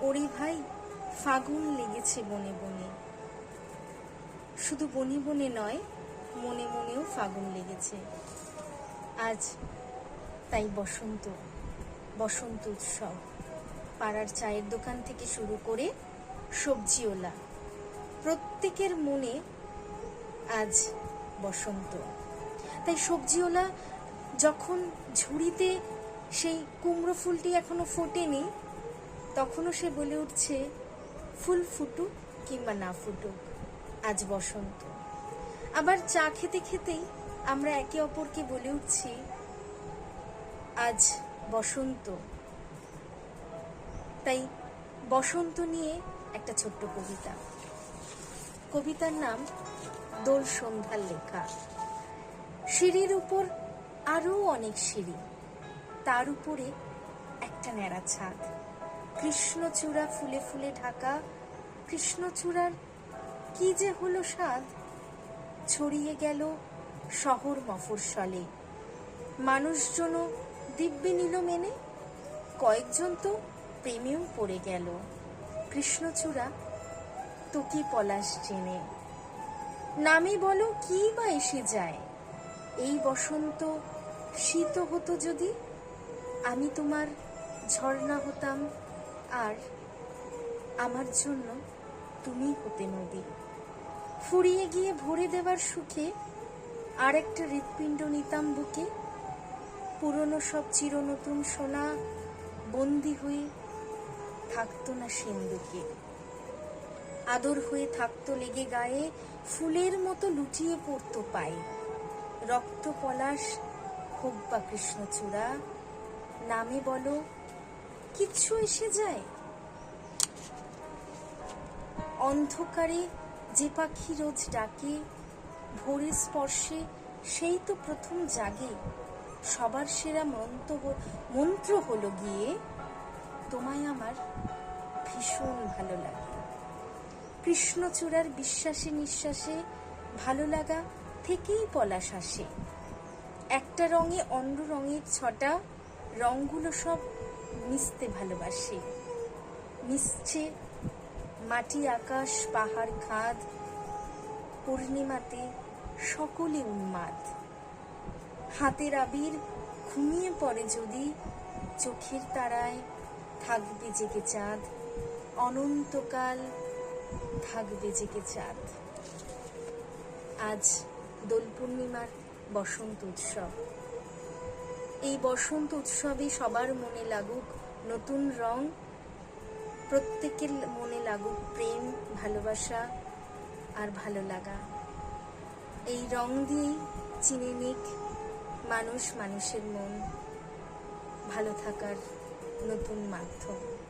ওরে ভাই, ফাগুন লেগেছে বনে বনে। শুধু বনে বনে নয়, মনে মনেও ফাগুন লেগেছে। আজ তাই বসন্ত বসন্ত উৎসব। পাড়ার চায়ের দোকান থেকে শুরু করে সবজিওলা প্রত্যেকের মনে আজ বসন্ত। তাই সবজিওলা যখন ঝুড়িতে সেই কুমড়ো ফুলটি এখনও ফোটেনি তখনও সে বলে উঠছে, ফুল ফুটুক কিংবা না ফুটুক, আজ বসন্ত। আবার চা খেতে খেতেই আমরা একে অপরকে বলে উঠছি, আজ বসন্ত। তাই বসন্ত নিয়ে একটা ছোট্ট কবিতা। কবিতার নাম দোল সন্ধ্যার লেখা। সিঁড়ির উপর আরও অনেক সিঁড়ি, তার উপরে একটা ন্যাড়া ছাদ। কৃষ্ণচূড়া ফুলে ফুলে ঢাকা। কৃষ্ণচূড়ার কি যে হলো স্বাদ। ছড়িয়ে গেল শহর মফস্বলে। মানুষজনও দিব্যি নিল মেনে, কয়েকজন তো প্রেমেও পড়ে গেল। কৃষ্ণচূড়া তো কি পলাশ চেনে। নামে বলো কি বা এসে যায়। এই বসন্ত শীত হতো যদি আমি তোমার ঝর্ণা হতাম। আর আমার জন্য তুমি হতে নদী। ফুরিয়ে গিয়ে ভরে দেওয়ার সুখে আর একটা হৃৎপিণ্ড নিতাম বুকে। পুরনো সব চির নতুন সোনা বন্দি হয়ে থাকতো না সিন্ধুকে। আদর হয়ে থাকতো লেগে গায়ে, ফুলের মতো লুটিয়ে পড়তো পায়ে। রক্ত পলাশ, হোক বা কৃষ্ণচূড়া, নামে বলো কিচ্ছু এসে যায়? অন্ধকারে যে পাখি রোজ ডাকে, ভোরের স্পর্শে সেই তো প্রথম জাগে। সবার সেরা মন্ত্র মন্ত্র হলো গিয়ে, তোমায় আমার ভীষণ ভালো লাগে। কৃষ্ণচূড়ার বিশ্বাসে নিঃশ্বাসে ভালো লাগা থেকেই পলাশ আসে। একটা রঙে অন্য রঙের ছটা রঙগুলো সব মিশতে ভালোবাসে। মিশছে মাটি, আকাশ, পাহাড়, খাদ, পূর্ণিমাতে সকলে উন্মাদ। হাতের আবির ঘুমিয়ে পড়ে যদি চোখের তারায় থাকবে জেগে চাঁদ, অনন্তকাল থাকবে জেগে চাঁদ। আজ দোল পূর্ণিমার বসন্ত উৎসব। এই বসন্ত উৎসবে সবার মনে লাগুক নতুন রং, প্রত্যেকের মনে লাগুক প্রেম, ভালোবাসা আর ভালো লাগা। এই রং দিয়েই চিনে নিক মানুষ মানুষের মন। ভালো থাকার নতুন মাধ্যম।